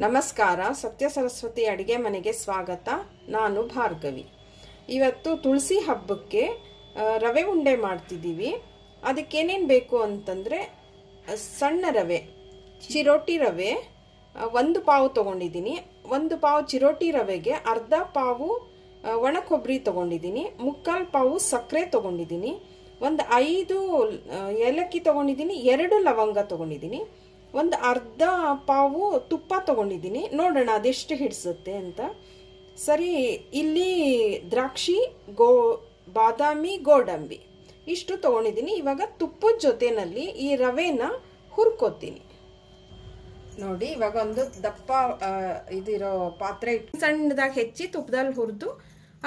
ನಮಸ್ಕಾರ, ಸತ್ಯ ಸರಸ್ವತಿ ಅಡುಗೆ ಮನೆಗೆ ಸ್ವಾಗತ. ನಾನು ಭಾರ್ಗವಿ. ಇವತ್ತು ತುಳಸಿ ಹಬ್ಬಕ್ಕೆ ರವೆ ಉಂಡೆ ಮಾಡ್ತಿದ್ದೀವಿ. ಅದಕ್ಕೇನೇನು ಬೇಕು ಅಂತಂದರೆ ಸಣ್ಣ ರವೆ, ಚಿರೋಟಿ ರವೆ ಒಂದು ಪಾವು ತೊಗೊಂಡಿದ್ದೀನಿ. ಒಂದು ಪಾವು ಚಿರೋಟಿ ರವೆಗೆ ಅರ್ಧ ಪಾವು ಒಣ ಕೊಬ್ಬರಿ ತಗೊಂಡಿದ್ದೀನಿ. ಮುಕ್ಕಾಲು ಪಾವು ಸಕ್ಕರೆ ತೊಗೊಂಡಿದ್ದೀನಿ. ಒಂದು ಐದು ಏಲಕ್ಕಿ ತೊಗೊಂಡಿದ್ದೀನಿ. ಎರಡು ಲವಂಗ ತೊಗೊಂಡಿದ್ದೀನಿ. ಒಂದು ಅರ್ಧ ಪಾವು ತುಪ್ಪ ತಗೊಂಡಿದ್ದೀನಿ. ನೋಡೋಣ ಅದೆಷ್ಟು ಹಿಡಿಸುತ್ತೆ ಅಂತ. ಸರಿ, ಇಲ್ಲಿ ದ್ರಾಕ್ಷಿ, ಗೋ, ಬಾದಾಮಿ, ಗೋಡಂಬಿ. ಇಷ್ಟು ತೊಗೊಂಡಿದ್ದೀನಿ. ಇವಾಗ ತುಪ್ಪದ ಜೊತೆನಲ್ಲಿ ಈ ರವೆನ ಹುರ್ಕೋತೀನಿ. ನೋಡಿ, ಇವಾಗ ಒಂದು ದಪ್ಪ ಇದಿರೋ ಪಾತ್ರೆ ಇಟ್ಟು ಸಣ್ಣದಾಗಿ ಹೆಚ್ಚಿ ತುಪ್ಪದಲ್ಲಿ ಹುರಿದು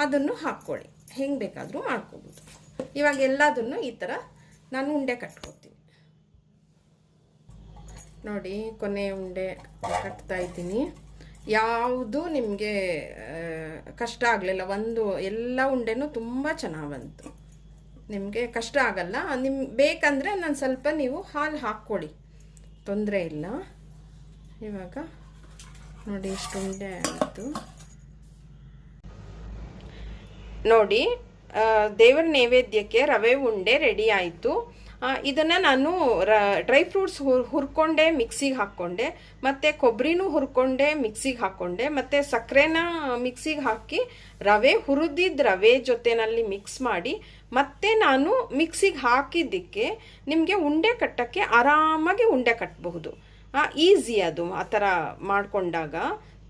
ಅದನ್ನು ಹಾಕ್ಕೊಳ್ಳಿ. ಹೆಂಗೆ ಬೇಕಾದರೂ ಮಾಡ್ಕೋಬೋದು. ಇವಾಗ ಎಲ್ಲದನ್ನು ಈ ಥರ ನಾನು ಉಂಡೆ ಕಟ್ಕೋತೀನಿ. ನೋಡಿ, ಕೊನೆ ಉಂಡೆ ಕಟ್ತಾ ಇದ್ದೀನಿ. ಯಾವುದು ನಿಮಗೆ ಕಷ್ಟ ಆಗಲಿಲ್ಲ. ಒಂದು, ಎಲ್ಲ ಉಂಡೆನೂ ತುಂಬ ಚೆನ್ನಾಗಿ ಬಂತು. ನಿಮಗೆ ಕಷ್ಟ ಆಗಲ್ಲ. ನಿಮ್ಮ ಬೇಕಂದರೆ ನಾನು ಸ್ವಲ್ಪ ನೀವು ಹಾಲು ಹಾಕ್ಕೊಳ್ಳಿ. ತೊಂದರೆ ಇಲ್ಲ. ಇವಾಗ ನೋಡಿ ಇಷ್ಟು ಉಂಡೆ ಆಯಿತು. ನೋಡಿ ದೇವರ ನೈವೇದ್ಯಕ್ಕೆ ರವೆ ಉಂಡೆ ರೆಡಿ ಆಯಿತು. ಇದನ್ನು ನಾನು ಡ್ರೈ ಫ್ರೂಟ್ಸ್ ಹುರ್, ಹುರ್ಕೊಂಡೆ ಮಿಕ್ಸಿಗೆ ಹಾಕ್ಕೊಂಡೆ. ಮತ್ತು ಕೊಬ್ಬರಿನೂ ಹುರ್ಕೊಂಡೆ ಮಿಕ್ಸಿಗೆ ಹಾಕ್ಕೊಂಡೆ. ಮತ್ತು ಸಕ್ಕರೆನ ಮಿಕ್ಸಿಗೆ ಹಾಕಿ ರವೆ ಹುರಿದಿದ್ದ ರವೆ ಜೊತೆನಲ್ಲಿ ಮಿಕ್ಸ್ ಮಾಡಿ. ಮತ್ತೆ ನಾನು ಮಿಕ್ಸಿಗೆ ಹಾಕಿದ್ದಕ್ಕೆ ನಿಮಗೆ ಉಂಡೆ ಕಟ್ಟಕ್ಕೆ ಆರಾಮಾಗಿ ಉಂಡೆ ಕಟ್ಟಬಹುದು ಈಸಿ ಅದು ಆ ಥರ ಮಾಡಿಕೊಂಡಾಗ.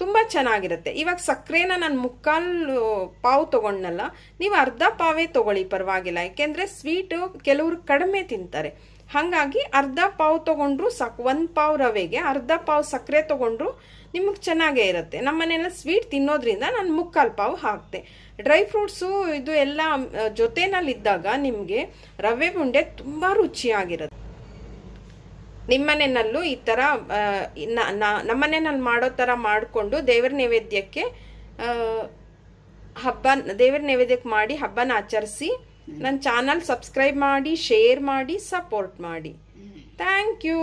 ತುಂಬ ಚೆನ್ನಾಗಿರುತ್ತೆ. ಇವಾಗ ಸಕ್ಕರೆನ ನಾನು ಮುಕ್ಕಾಲು ಪಾವು ತೊಗೊಂಡ್ನಲ್ಲ, ನೀವು ಅರ್ಧ ಪಾವೇ ತೊಗೊಳ್ಳಿ ಪರವಾಗಿಲ್ಲ. ಯಾಕೆಂದರೆ ಸ್ವೀಟು ಕೆಲವರು ಕಡಿಮೆ ತಿಂತಾರೆ. ಹಾಗಾಗಿ ಅರ್ಧ ಪಾವು ತೊಗೊಂಡ್ರು ಸಾಕು, ಒಂದು ಪಾವು ರವೆಗೆ ಅರ್ಧ ಪಾವು ಸಕ್ಕರೆ ತೊಗೊಂಡ್ರು ನಿಮಗೆ ಚೆನ್ನಾಗೇ ಇರುತ್ತೆ. ನಮ್ಮ ಮನೇಲಿ ಸ್ವೀಟ್ ತಿನ್ನೋದ್ರಿಂದ ನಾನು ಮುಕ್ಕಾಲು ಪಾವು ಹಾಕ್ತೆ. ಡ್ರೈ ಫ್ರೂಟ್ಸು ಇದು ಎಲ್ಲ ಜೊತೆನಲ್ಲಿದ್ದಾಗ ನಿಮಗೆ ರವೆ ಉಂಡೆ ತುಂಬ ರುಚಿಯಾಗಿರುತ್ತೆ. ನಿಮ್ಮನೆಯಲ್ಲೂ ಈ ಥರ ನಮ್ಮನೆಯಲ್ಲಿ ಮಾಡೋ ಥರ ಮಾಡಿಕೊಂಡು ದೇವರ ನೈವೇದ್ಯಕ್ಕೆ ಹಬ್ಬ ದೇವರ ನೈವೇದ್ಯಕ್ಕೆ ಮಾಡಿ ಹಬ್ಬನ ಆಚರಿಸಿ ನನ್ನ ಚಾನಲ್ ಸಬ್ಸ್ಕ್ರೈಬ್ ಮಾಡಿ ಶೇರ್ ಮಾಡಿ ಸಪೋರ್ಟ್ ಮಾಡಿ. Thank you.